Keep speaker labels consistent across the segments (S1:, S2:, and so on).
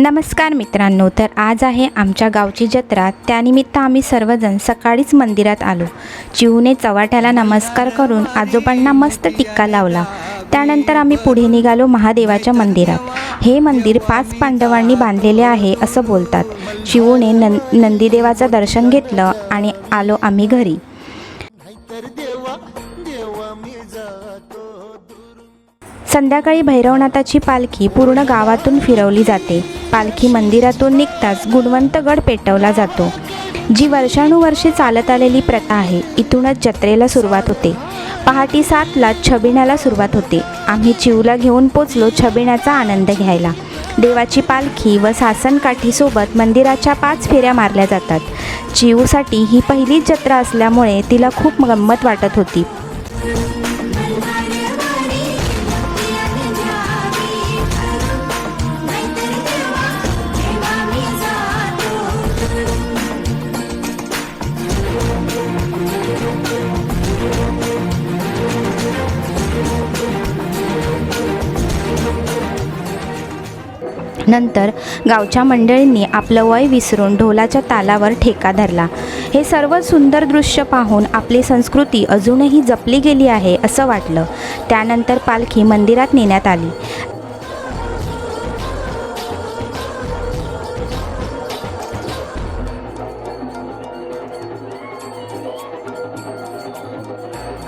S1: नमस्कार मित्रांनो तर आज आहे आमच्या गावची जत्रा. त्यानिमित्त आम्ही सर्वजण सकाळीच मंदिरात आलो. चिहूने चवाट्याला नमस्कार करून आजोबांना मस्त टिक्का लावला. त्यानंतर आम्ही पुढे निघालो महादेवाच्या मंदिरात. हे मंदिर पाच पांडवांनी बांधलेले आहे असं बोलतात. चिहूने नं नंदीदेवाचं दर्शन घेतलं आणि आलो आम्ही घरी. संध्याकाळी भैरवनाथाची पालखी पूर्ण गावातून फिरवली जाते. पालखी मंदिरातून निघताच गुणवंतगड पेटवला जातो. जी वर्षानुवर्षे चालत आलेली प्रथा आहे इथूनच जत्रेला सुरुवात होते. पहाटे सातला छबिण्याला सुरुवात होते. आम्ही चिवला घेऊन पोचलो छबिण्याचा आनंद घ्यायला. देवाची पालखी व सासनकाठीसोबत मंदिराच्या पाच फेऱ्या मारल्या जातात. चिऊसाठी ही पहिलीच जत्रा असल्यामुळे तिला खूप गंमत वाटत होती. नंतर गावच्या मंडळींनी आपलं वय विसरून ढोलाच्या तालावर ठेका धरला. हे सर्व सुंदर दृश्य पाहून आपली संस्कृती अजूनही जपली गेली आहे असं वाटलं. त्यानंतर पालखी मंदिरात नेण्यात आली.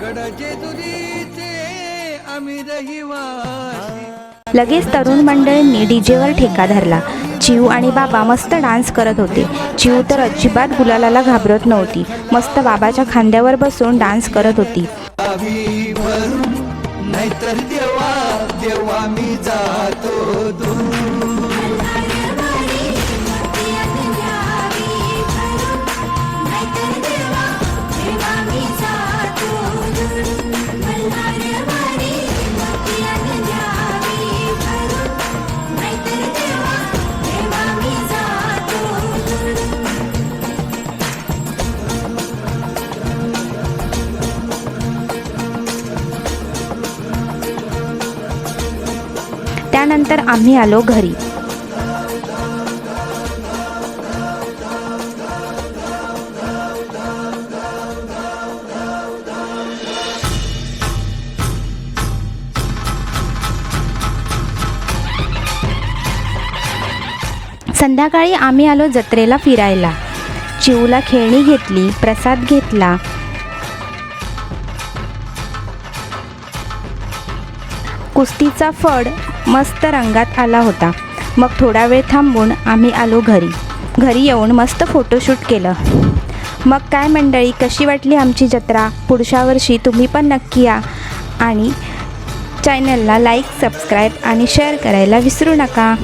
S2: गडाचे तुरीचे आम्ही रहिवासी.
S1: लगेच तरुण मंडळींनी डीजेवर ठेका धरला. चिऊ आणि बाबा मस्त डान्स करत होते. चिऊ तर अजिबात गुलालाला घाबरत नव्हती. मस्त बाबाच्या खांद्यावर बसून डान्स करत होती.
S2: नाहीतर देवा देवा मी जातो
S1: त्यानंतर आम्ही आलो घरी. संध्याकाळी आम्ही आलो जत्रेला फिरायला. चिवला खेळणी घेतली प्रसाद घेतला कुस्तीचा फड मस्त रंगात आला होता. मग थोडा वेळ थांबून आम्ही आलो घरी. घरी येऊन मस्त फोटोशूट केलं. मग काय मंडळी कशी वाटली आमची जत्रा? पुढच्या वर्षी तुम्ही पण नक्की या आणि चॅनलला लाईक सबस्क्राईब आणि शेअर करायला विसरू नका.